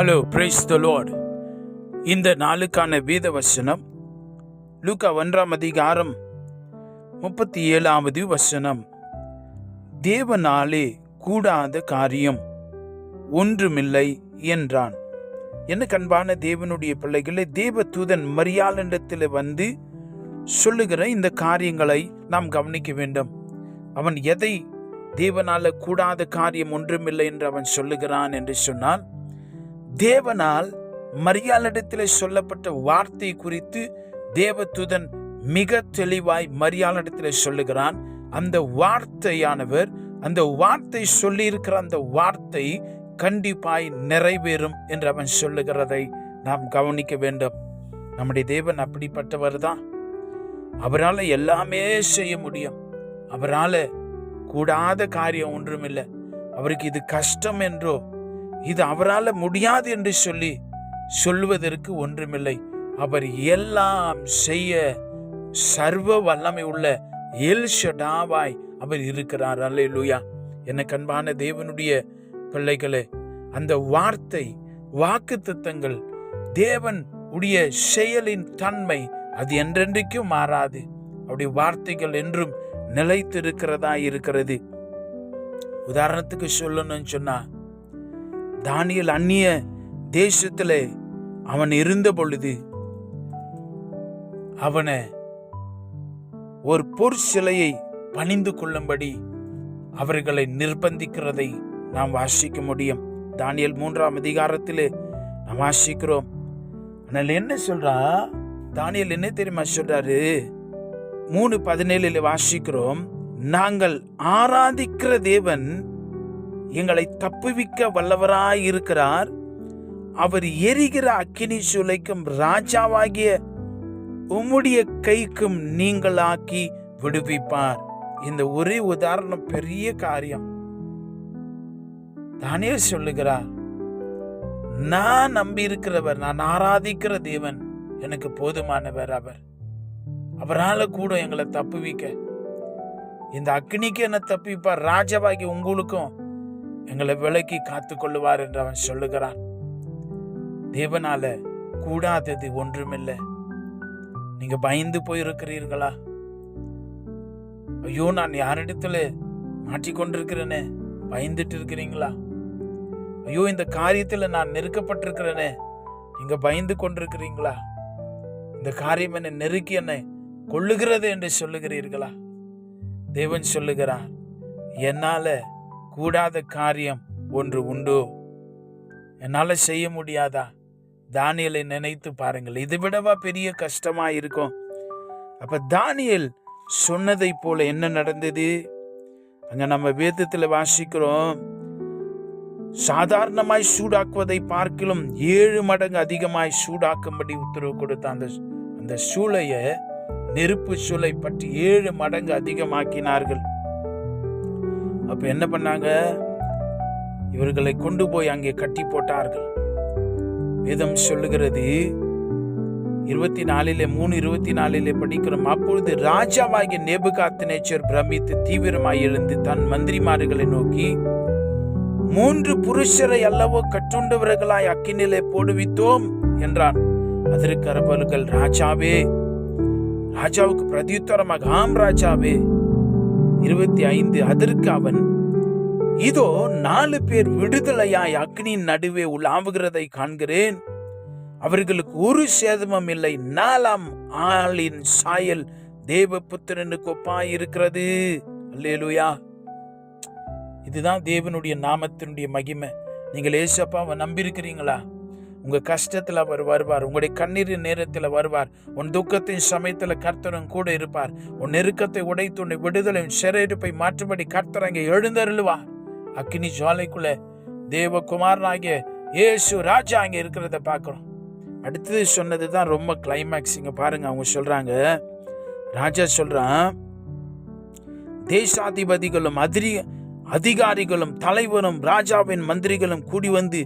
Hello praise the லோர்டு இந்த நாளுக்கான வேத வசனம் லூக்கா ஒன்றாம் அதிகாரம் முப்பத்தி ஏழாவது வசனம். தேவனாலே கூடாத காரியம் ஒன்றுமில்லை என்றான். என்ன கண்பான தேவனுடைய பிள்ளைகளை தேவ தூதன் மரியாளிடத்தில் வந்து சொல்லுகிற இந்த காரியங்களை நாம் கவனிக்க வேண்டும். அவன் எதை தேவனால கூடாத காரியம் ஒன்றுமில்லை என்று அவன் சொல்லுகிறான் என்று சொன்னால் தேவனால் மரியாளிடத்தில் சொல்லப்பட்ட வார்த்தை குறித்து தேவதூதன் மிக தெளிவாய் மரியாளிடத்தில் சொல்லுகிறான். அந்த வார்த்தையானவர் அந்த வார்த்தை சொல்லியிருக்கிற அந்த வார்த்தை கண்டிப்பாய் நிறைவேறும் என்று அவன் சொல்லுகிறதை நாம் கவனிக்க வேண்டும். நம்முடைய தேவன் அப்படிப்பட்டவர் தான். அவரால் எல்லாமே செய்ய முடியும். அவரால் கூடாத காரியம் ஒன்றுமில்லை. அவருக்கு இது கஷ்டம் என்றோ இது அவரால் முடியாது என்று சொல்லி சொல்வதற்கு ஒன்றுமில்லை. அவர் எல்லாம் செய்ய சர்வ வல்லமை உள்ள எல் ஷடாவாய் அவர் இருக்கிறார். அல்லேலூயா. என்ன கண்பான தேவனுடைய பிள்ளைகளே அந்த வார்த்தை வாக்கு தத்தங்கள் தேவன் உடைய செயலின் தன்மை அது என்றென்றைக்கும் மாறாது. அவருடைய வார்த்தைகள் என்றும் நிலைத்திருக்கிறதா இருக்கிறது. உதாரணத்துக்கு சொல்லணும்னு சொன்னா தானியல் அந்நிய தேசத்தில் அவன் இருந்த பொழுது அவனை ஒரு பொற் சிலையை பணிந்து கொள்ளும்படி அவர்களை நிர்பந்திக்கிறதை நாம் வாசிக்க முடியும். தானியல் மூன்றாம் அதிகாரத்தில் நாம் வாசிக்கிறோம். ஆனால் என்ன சொல்றா? தானியல் என்ன தெரியுமா சொல்றாரு? மூணு பதினேழுல வாசிக்கிறோம். நாங்கள் ஆராதிக்கிற தேவன் எங்களை தப்புவிக்க வல்லவராய் இருக்கிறார் அவர் எரிகிற அக்கினி சுலைக்கும் ராஜாவாகிய உம்முடைய கைக்கும் நீங்களாக்கி விடுவிப்பார். இந்த ஒரே உதாரணம் பெரிய காரியம். தானே சொல்லுகிறார் நான் நம்பி இருக்கிறவர் நான் ஆராதிக்கிற தேவன் எனக்கு போதுமானவர் அவர். அவரால் கூட எங்களை தப்புவிக்க. இந்த அக்னிக்கு என்ன தப்பிப்பார் ராஜாவாகி உங்களுக்கும் எங்களை விலக்கி காத்து கொள்ளுவார் என்று அவன் சொல்லுகிறான். தேவனால கூடாதது ஒன்றுமில்லை. நீங்க பயந்து போயிருக்கிறீர்களா? ஐயோ நான் யாரிடத்துல மாட்டிக்கொண்டிருக்கிறேனே? பயந்துட்டு இருக்கிறீங்களா ஐயோ இந்த காரியத்தில் நான் நெருக்கப்பட்டிருக்கிறேனே? நீங்க பயந்து கொண்டிருக்கிறீங்களா? இந்த காரியம் என்னை நெருக்கி என்னை கொள்ளுகிறது என்று சொல்லுகிறீர்களா? தேவன் சொல்லுகிறான் என்னால கூடாத காரியம் ஒன்று உண்டோ. என்னால் செய்ய முடியாதா? தானியலை நினைத்து பாருங்கள். இதை விடவா பெரிய கஷ்டமாக இருக்கும். அப்போ தானியல் சொன்னதை போல என்ன நடந்தது? அங்கே நம்ம வேதத்தில் வாசிக்கிறோம். சாதாரணமாய் சூடாக்குவதை பார்க்கிலும் ஏழு மடங்கு அதிகமாய் சூடாக்கும்படி உத்தரவு கொடுத்த அந்த அந்த சூளையை நெருப்பு சூளை பற்றி ஏழு மடங்கு அதிகமாக்கினார்கள். அப்ப என்ன பண்ணாங்க? இவர்களை கொண்டு போய் அங்கே கட்டி போட்டார்கள். வேதம் சொல்லுகிறது இருபத்தி நாலிலே மூணு இருபத்தி நாலிலே படிக்கிறோம் அப்பொழுது ராஜாவாகிய நேபுகாத்து நேச்சர் பிரமித்து தீவிரமாய் எழுந்து தன் மந்திரிமார்களை நோக்கி மூன்று புருஷரை அல்லவோ கட்டுண்டவர்களாய் அக்கினிலே போடுவித்தோம் என்றான். அதற்கு அரபர்கள் ராஜாவே ராஜாவுக்கு பிரதியுத்தரமாக ஆம் ராஜாவே இருபத்தி ஐந்து அதற்கு அவன் இதோ நாலு பேர் விடுதலையாய் அக்னியின் நடுவே உலாவுகிறதை காண்கிறேன். அவர்களுக்கு ஒரு சேதமும் இல்லை. நாலாம் ஆளின் சாயல் தேவபுத்திரனுக்கு ஒப்பாய் இருக்கிறது அல்லேலுயா. இதுதான் தேவனுடைய நாமத்தினுடைய மகிமை. நீங்கள் ஏசப்பாவை நம்பியிருக்கிறீங்களா? உங்க கஷ்டத்துல அவர் வருவார். உங்களுடைய கண்ணீரின் நேரத்தில் வருவார். உன் துக்கத்தின் சமயத்துல கர்த்தரும் கூட இருப்பார். உன் நெருக்கத்தை உடைத்து உன்னை விடுதலை சிறையிருப்பை மாற்றும்படி கர்த்தர் அங்கே எழுந்தருளுவார். அக்னி ஜுவாலைக்குள்ள தேவகுமாரனாகிய இயேசு ராஜா அங்கே இருக்கிறத பார்க்குறோம். அடுத்தது சொன்னது தான் ரொம்ப கிளைமேக்ஸ் இங்கே பாருங்க அவங்க சொல்கிறாங்க ராஜா சொல்கிறான் தேசாதிபதிகளும் அதிரி அதிகாரிகளும் தலைவரும் ராஜாவின் மந்திரிகளும் கூடி வந்து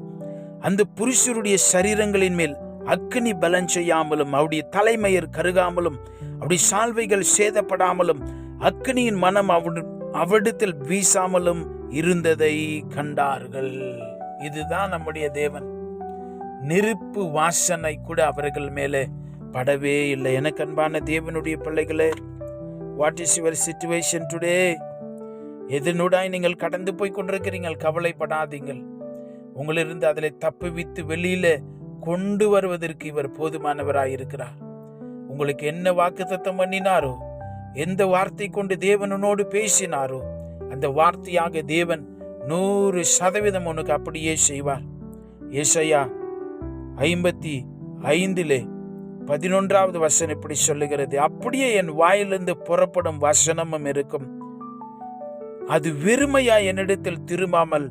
அந்த புருஷருடைய சரீரங்களின் மேல் அக்னி பலன் செய்யாமலும் அவருடைய தலைமையர் கருகாமலும் அவருடைய சால்வைகள் சேதப்படாமலும் அக்னியின் மனம் அவடு அவிடத்தில் வீசாமலும் இருந்ததை கண்டார்கள். இதுதான் நம்முடைய தேவன். நெருப்பு வாசனை கூட அவர்கள் மேலே படவே இல்லை. எனக்கு அன்பான தேவனுடைய பிள்ளைகளே what is your situation today எதனுடாய் நீங்கள் கடந்து போய் கொண்டிருக்கிறீங்கள் கவலைப்படாதீங்கள் உங்களிருந்து அதில் தப்புவித்து வெளியில கொண்டு வருவதற்கு இவர் போதுமானவராயிருக்கிறார். உங்களுக்கு என்ன வாக்குத்தத்தம் பண்ணினாரோ எந்த வார்த்தை கொண்டு தேவனோடு பேசினாரோ அந்த வார்த்தையாக தேவன் நூறு சதவீதம் உனக்கு அப்படியே செய்வார். ஏசையா ஐம்பத்தி ஐந்திலே பதினொன்றாவது வசனம் இப்படி சொல்லுகிறது. அப்படியே என் வாயிலிருந்து புறப்படும் வசனமும் இருக்கும். அது வெறுமையா என்னிடத்தில் திரும்பாமல்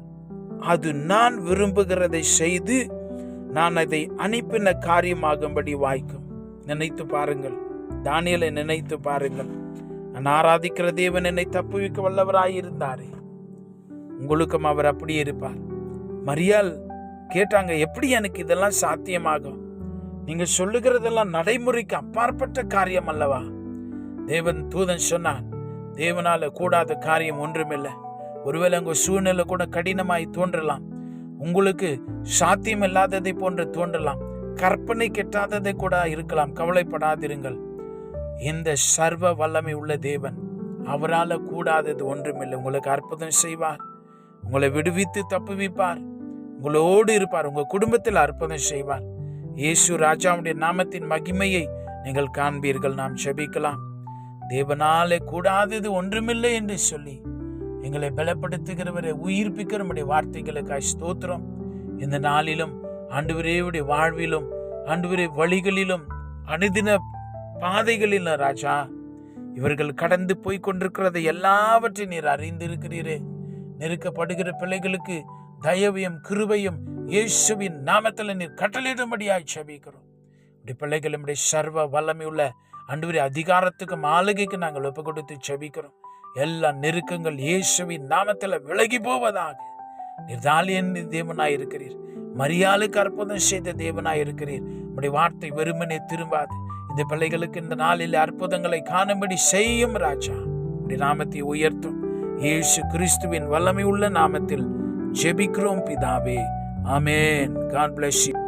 அது நான் விரும்புகிறதை செய்து நான் அதை அனுப்பின காரியமாகும்படி வாய்க்கும். நினைத்து பாருங்கள். தானியலை நினைத்து பாருங்கள். நான் ஆராதிக்கிற தேவன் என்னை தப்புவிக்க வல்லவராயிருந்தாரே. உங்களுக்கும் அவர் அப்படியே இருப்பார். மரியாள் கேட்டாங்க எப்படி எனக்கு இதெல்லாம் சாத்தியமாகும்? நீங்க சொல்லுகிறதெல்லாம் நடைமுறைக்கு அப்பாற்பட்ட காரியம் அல்லவா? தேவன் தூதன் சொன்னான் தேவனால கூடாத காரியம் ஒன்றுமில்லை. ஒருவேளை உங்கள் சூழ்நிலை கூட கடினமாய் தோன்றலாம். உங்களுக்கு சாத்தியம் இல்லாததை போன்று தோன்றலாம். கற்பனை கெட்டாததை கூட இருக்கலாம். கவலைப்படாதிருங்கள். இந்த சர்வ வல்லமை உள்ள தேவன் அவரால் கூடாதது ஒன்றுமில்லை. உங்களுக்கு அற்புதம் செய்வார். உங்களை விடுவித்து தப்புவிப்பார். உங்களோடு இருப்பார். உங்கள் குடும்பத்தில் அற்புதம் செய்வார். இயேசு ராஜாவுடைய நாமத்தின் மகிமையை நீங்கள் காண்பீர்கள். நாம் செபிக்கலாம் தேவனாலே கூடாதது ஒன்றுமில்லை என்று சொல்லி எங்களை பலப்படுத்துகிறவரை உயிர்ப்பிக்கிறவருடைய வார்த்தைகளுக்காய் ஸ்தோத்திரம். இந்த நாளிலும் ஆண்டவரேவுடைய வாழ்விலும் ஆண்டுவரே வழிகளிலும் அனுதின பாதைகளில் ராஜா இவர்கள் கடந்து போய் கொண்டிருக்கிறதை எல்லாவற்றையும் நீர் அறிந்திருக்கிறீரே. நெருக்கப்படுகிற பிள்ளைகளுக்கு தயவையும் கிருபையும் இயேசுவின் நாமத்தில் நீர் கட்டளையிடும்படியாய் செபிக்கிறோம். இப்படி பிள்ளைகள் நம்முடைய சர்வ வல்லமை உள்ள அன்றுவரை அதிகாரத்துக்கு மாளிகைக்கு நாங்கள் ஒப்பு கொடுத்து செபிக்கிறோம். எல்லா நெருக்கங்கள் இயேசுவின் நாமத்தில் விலகி போவதாக. நிர்தாலியன் தேவனாய் இருக்கிறீர். மரியாளுக்கு அற்புதம் செய்த தேவனாய் இருக்கிறீர். உடைய வார்த்தை வெறுமனே திரும்பாது. இந்த பிள்ளைகளுக்கு இந்த நாளில் அற்புதங்களை காணும்படி செய்யும் ராஜா. உடைய நாமத்தை உயர்த்தும். இயேசு கிறிஸ்துவின் வல்லமை உள்ள நாமத்தில் ஜெபிக்கிறோம் பிதாவே. ஆமேன். God bless you